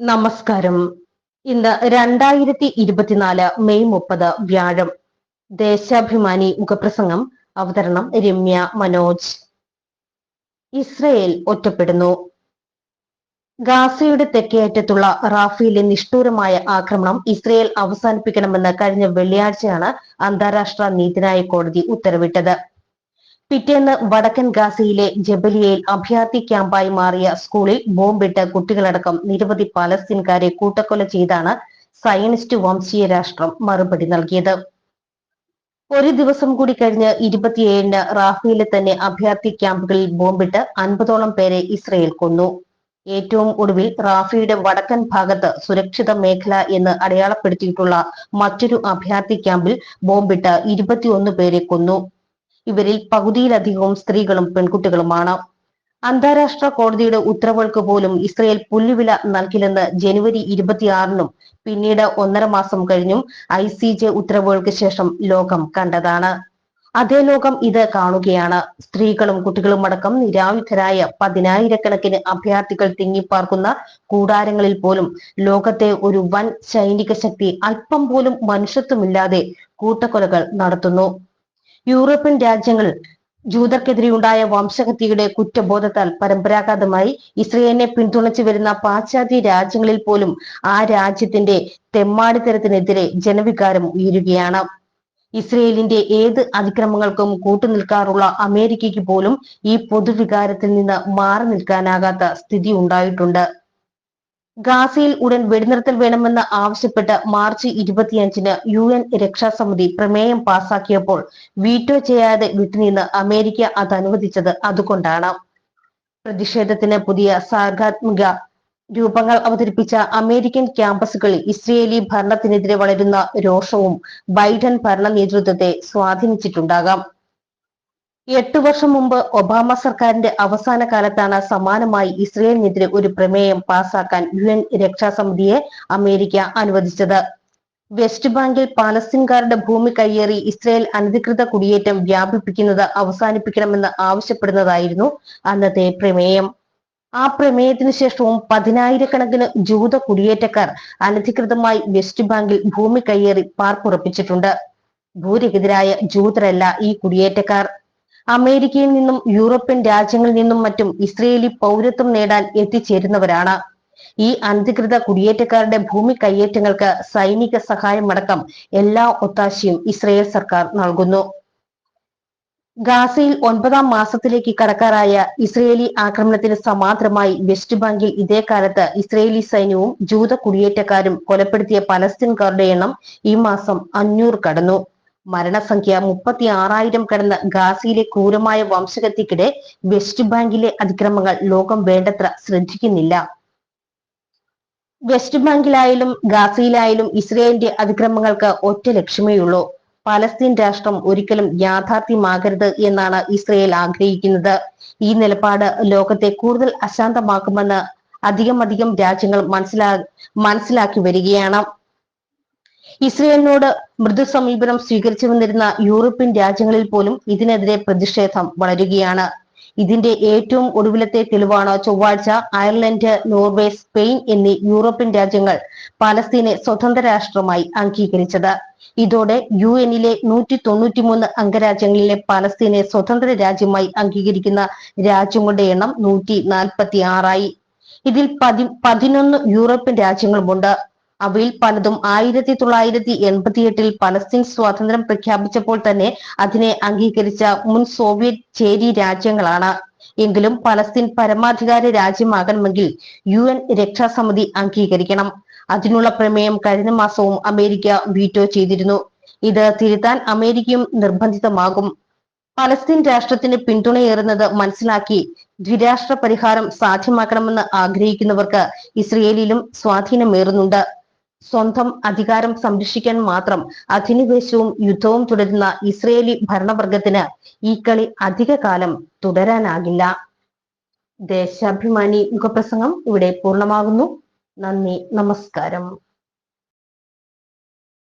നമസ്കാരം. ഇന്ന് രണ്ടായിരത്തി ഇരുപത്തിനാല് മെയ് മുപ്പത് വ്യാഴം. ദേശാഭിമാനി മുഖപ്രസംഗം അവതരണം രമ്യ മനോജ്. ഇസ്രയേൽ ഒറ്റപ്പെടുന്നു. ഗാസയുടെ തെക്കേയറ്റത്തുള്ള റാഫിയിലെ നിഷ്ഠൂരമായ ആക്രമണം ഇസ്രയേൽ അവസാനിപ്പിക്കണമെന്ന് കഴിഞ്ഞ വെള്ളിയാഴ്ചയാണ് അന്താരാഷ്ട്ര നീതിന്യായ കോടതി ഉത്തരവിട്ടത്. പിറ്റേന്ന് വടക്കൻ ഗാസയിലെ ജബലിയയിൽ അഭയാർത്ഥി ക്യാമ്പായി മാറിയ സ്കൂളിൽ ബോംബിട്ട് കുട്ടികളടക്കം നിരവധി പാലസ്തീൻകാരെ കൂട്ടക്കൊല ചെയ്താണ് സയനിസ്റ്റ് വംശീയ രാഷ്ട്രം മറുപടി നൽകിയത്. ഒരു ദിവസം കൂടി കഴിഞ്ഞ് ഇരുപത്തിയേഴിന് റാഫേലിലെ തന്നെ അഭയാർത്ഥി ക്യാമ്പുകളിൽ ബോംബിട്ട് അൻപതോളം പേരെ ഇസ്രയേൽ കൊന്നു. ഏറ്റവും ഒടുവിൽ റാഫിയുടെ വടക്കൻ ഭാഗത്ത് സുരക്ഷിത മേഖല എന്ന് അടയാളപ്പെടുത്തിയിട്ടുള്ള മറ്റൊരു അഭയാർത്ഥി ക്യാമ്പിൽ ബോംബിട്ട് ഇരുപത്തിയൊന്ന് പേരെ കൊന്നു. ഇവരിൽ പകുതിയിലധികവും സ്ത്രീകളും പെൺകുട്ടികളുമാണ്. അന്താരാഷ്ട്ര കോടതിയുടെ ഉത്തരവുകൾക്ക് പോലും ഇസ്രയേൽ പുല്ലുവില നൽകില്ലെന്ന് ജനുവരി ഇരുപത്തിയാറിനും പിന്നീട് ഒന്നര മാസം കഴിഞ്ഞും ഐ സി ജെ ഉത്തരവുകൾക്ക് ശേഷം ലോകം കണ്ടതാണ്. അതേ ലോകം ഇത് കാണുകയാണ്. സ്ത്രീകളും കുട്ടികളും അടക്കം നിരായുധരായ പതിനായിരക്കണക്കിന് അഭയാർത്ഥികൾ തിങ്ങിപ്പാർക്കുന്ന കൂടാരങ്ങളിൽ പോലും ലോകത്തെ ഒരു വൻ സൈനിക ശക്തി അല്പം പോലും മനുഷ്യത്വമില്ലാതെ കൂട്ടക്കൊലകൾ നടത്തുന്നു. യൂറോപ്യൻ രാജ്യങ്ങൾ ജൂതർക്കെതിരെയുണ്ടായ വംശഹത്യയുടെ കുറ്റബോധത്താൽ പരമ്പരാഗതമായി ഇസ്രയേലിനെ പിന്തുണച്ചു വരുന്ന പാശ്ചാത്യ രാജ്യങ്ങളിൽ പോലും ആ രാജ്യത്തിന്റെ തെമ്മാടിത്തരത്തിനെതിരെ ജനവികാരം ഉയരുകയാണ്. ഇസ്രയേലിന്റെ ഏത് അതിക്രമങ്ങൾക്കും കൂട്ടുനിൽക്കാറുള്ള അമേരിക്കയ്ക്ക് പോലും ഈ പൊതുവികാരത്തിൽ നിന്ന് മാറി നിൽക്കാനാകാത്ത സ്ഥിതി ഉണ്ടായിട്ടുണ്ട്. ഗാസയിൽ ഉടൻ വെടിനിർത്തൽ വേണമെന്ന് ആവശ്യപ്പെട്ട് മാർച്ച് ഇരുപത്തിയഞ്ചിന് യു എൻ രക്ഷാസമിതി പ്രമേയം പാസാക്കിയപ്പോൾ വീറ്റോ ചെയ്യാതെ വിട്ടുനിന്ന് അമേരിക്ക അത് അനുവദിച്ചത് അതുകൊണ്ടാണ്. പ്രതിഷേധത്തിന് പുതിയ സാർഗാത്മിക രൂപങ്ങൾ അവതരിപ്പിച്ച അമേരിക്കൻ ക്യാമ്പസുകളിൽ ഇസ്രയേലി ഭരണത്തിനെതിരെ വളരുന്ന രോഷവും ബൈഡൻ ഭരണ നേതൃത്വത്തെ സ്വാധീനിച്ചിട്ടുണ്ടാകാം. എട്ടു വർഷം മുമ്പ് ഒബാമ സർക്കാരിന്റെ അവസാന കാലത്താണ് സമാനമായി ഇസ്രയേലിനെതിരെ ഒരു പ്രമേയം പാസാക്കാൻ യു എൻ രക്ഷാസമിതിയെ അമേരിക്ക അനുവദിച്ചത്. വെസ്റ്റ് ബാങ്കിൽ പാലസ്തീൻകാരുടെ ഭൂമി കയ്യേറി ഇസ്രയേൽ അനധികൃത കുടിയേറ്റം വ്യാപിപ്പിക്കുന്നത് അവസാനിപ്പിക്കണമെന്ന് ആവശ്യപ്പെടുന്നതായിരുന്നു അന്നത്തെ പ്രമേയം. ആ പ്രമേയത്തിന് ശേഷവും പതിനായിരക്കണക്കിന് ജൂത കുടിയേറ്റക്കാർ അനധികൃതമായി വെസ്റ്റ് ബാങ്കിൽ ഭൂമി കയ്യേറി പാർപ്പുറപ്പിച്ചിട്ടുണ്ട്. ഭൂരഹിതരായ ജൂതരല്ല ഈ കുടിയേറ്റക്കാർ. അമേരിക്കയിൽ നിന്നും യൂറോപ്യൻ രാജ്യങ്ങളിൽ നിന്നും മറ്റും ഇസ്രയേലി പൗരത്വം നേടാൻ എത്തിച്ചേരുന്നവരാണ്. ഈ അനധികൃത കുടിയേറ്റക്കാരുടെ ഭൂമി കയ്യേറ്റങ്ങൾക്ക് സൈനിക സഹായമടക്കം എല്ലാ ഒത്താശയും ഇസ്രയേൽ സർക്കാർ നൽകുന്നു. ഗാസയിൽ ഒൻപതാം മാസത്തിലേക്ക് കടക്കാറായ ഇസ്രയേലി ആക്രമണത്തിന് സമാന്തരമായി വെസ്റ്റ് ബാങ്കിൽ ഇതേ കാലത്ത് ഇസ്രയേലി സൈന്യവും ജൂത കുടിയേറ്റക്കാരും കൊലപ്പെടുത്തിയ പലസ്തീൻകാരുടെ എണ്ണം ഈ മാസം അഞ്ഞൂറ് കടന്നു. മരണസംഖ്യ മുപ്പത്തി ആറായിരം കടന്ന ഗാസയിലെ ക്രൂരമായ വംശഗതിക്കിടെ വെസ്റ്റ് ബാങ്കിലെ അതിക്രമങ്ങൾ ലോകം വേണ്ടത്ര ശ്രദ്ധിക്കുന്നില്ല. വെസ്റ്റ് ബാങ്കിലായാലും ഗാസയിലായാലും ഇസ്രയേലിന്റെ അതിക്രമങ്ങൾക്ക് ഒറ്റ ലക്ഷ്യമേയുള്ളൂ പലസ്തീൻ രാഷ്ട്രം ഒരിക്കലും യാഥാർത്ഥ്യമാകരുത് എന്നാണ് ഇസ്രയേൽ ആഗ്രഹിക്കുന്നത്. ഈ നിലപാട് ലോകത്തെ കൂടുതൽ അശാന്തമാക്കുമെന്ന് അധികമധികം അധികം രാജ്യങ്ങൾ മനസ്സിലാ മനസ്സിലാക്കി വരികയാണ്. ഇസ്രയേലിനോട് മൃദു സമീപനം സ്വീകരിച്ചു വന്നിരുന്ന യൂറോപ്യൻ രാജ്യങ്ങളിൽ പോലും ഇതിനെതിരെ പ്രതിഷേധം വളരുകയാണ്. ഇതിന്റെ ഏറ്റവും ഒടുവിലത്തെ തെളിവാണ് ചൊവ്വാഴ്ച അയർലൻഡ് നോർവേ സ്പെയിൻ എന്നീ യൂറോപ്യൻ രാജ്യങ്ങൾ പാലസ്തീനെ സ്വതന്ത്ര രാഷ്ട്രമായി അംഗീകരിച്ചത്. ഇതോടെ യു എന്നിലെ നൂറ്റി തൊണ്ണൂറ്റിമൂന്ന് അംഗരാജ്യങ്ങളിലെ പാലസ്തീനെ സ്വതന്ത്ര രാജ്യമായി അംഗീകരിക്കുന്ന രാജ്യങ്ങളുടെ എണ്ണം നൂറ്റി നാൽപ്പത്തി ആറായി ഇതിൽ പതി പതിനൊന്ന് യൂറോപ്യൻ രാജ്യങ്ങളുമുണ്ട്. അവയിൽ പലതും ആയിരത്തി തൊള്ളായിരത്തി എൺപത്തിയെട്ടിൽ പലസ്തീൻ സ്വാതന്ത്ര്യം പ്രഖ്യാപിച്ചപ്പോൾ തന്നെ അതിനെ അംഗീകരിച്ച മുൻ സോവിയറ്റ് ചേരി രാജ്യങ്ങളാണ്. എങ്കിലും പലസ്തീൻ പരമാധികാര രാജ്യമാകണമെങ്കിൽ യു എൻ രക്ഷാസമിതി അംഗീകരിക്കണം. അതിനുള്ള പ്രമേയം കഴിഞ്ഞ മാസവും അമേരിക്ക വീറ്റോ ചെയ്തിരുന്നു. ഇത് തിരുത്താൻ അമേരിക്കയും നിർബന്ധിതമാകും. പലസ്തീൻ രാഷ്ട്രത്തിന് പിന്തുണയേറുന്നത് മനസ്സിലാക്കി ദ്വിരാഷ്ട്ര പരിഹാരം സാധ്യമാക്കണമെന്ന് ആഗ്രഹിക്കുന്നവർക്ക് ഇസ്രയേലിലും സ്വാധീനമേറുന്നുണ്ട്. സ്വന്തം അധികാരം സംരക്ഷിക്കാൻ മാത്രം അധിനിവേശവും യുദ്ധവും തുടരുന്ന ഇസ്രയേലി ഭരണവർഗത്തിന് ഈ കളി അധിക കാലം തുടരാനാകില്ല. ദേശാഭിമാനി മുഖപ്രസംഗം ഇവിടെ പൂർണമാകുന്നു. നന്ദി നമസ്കാരം.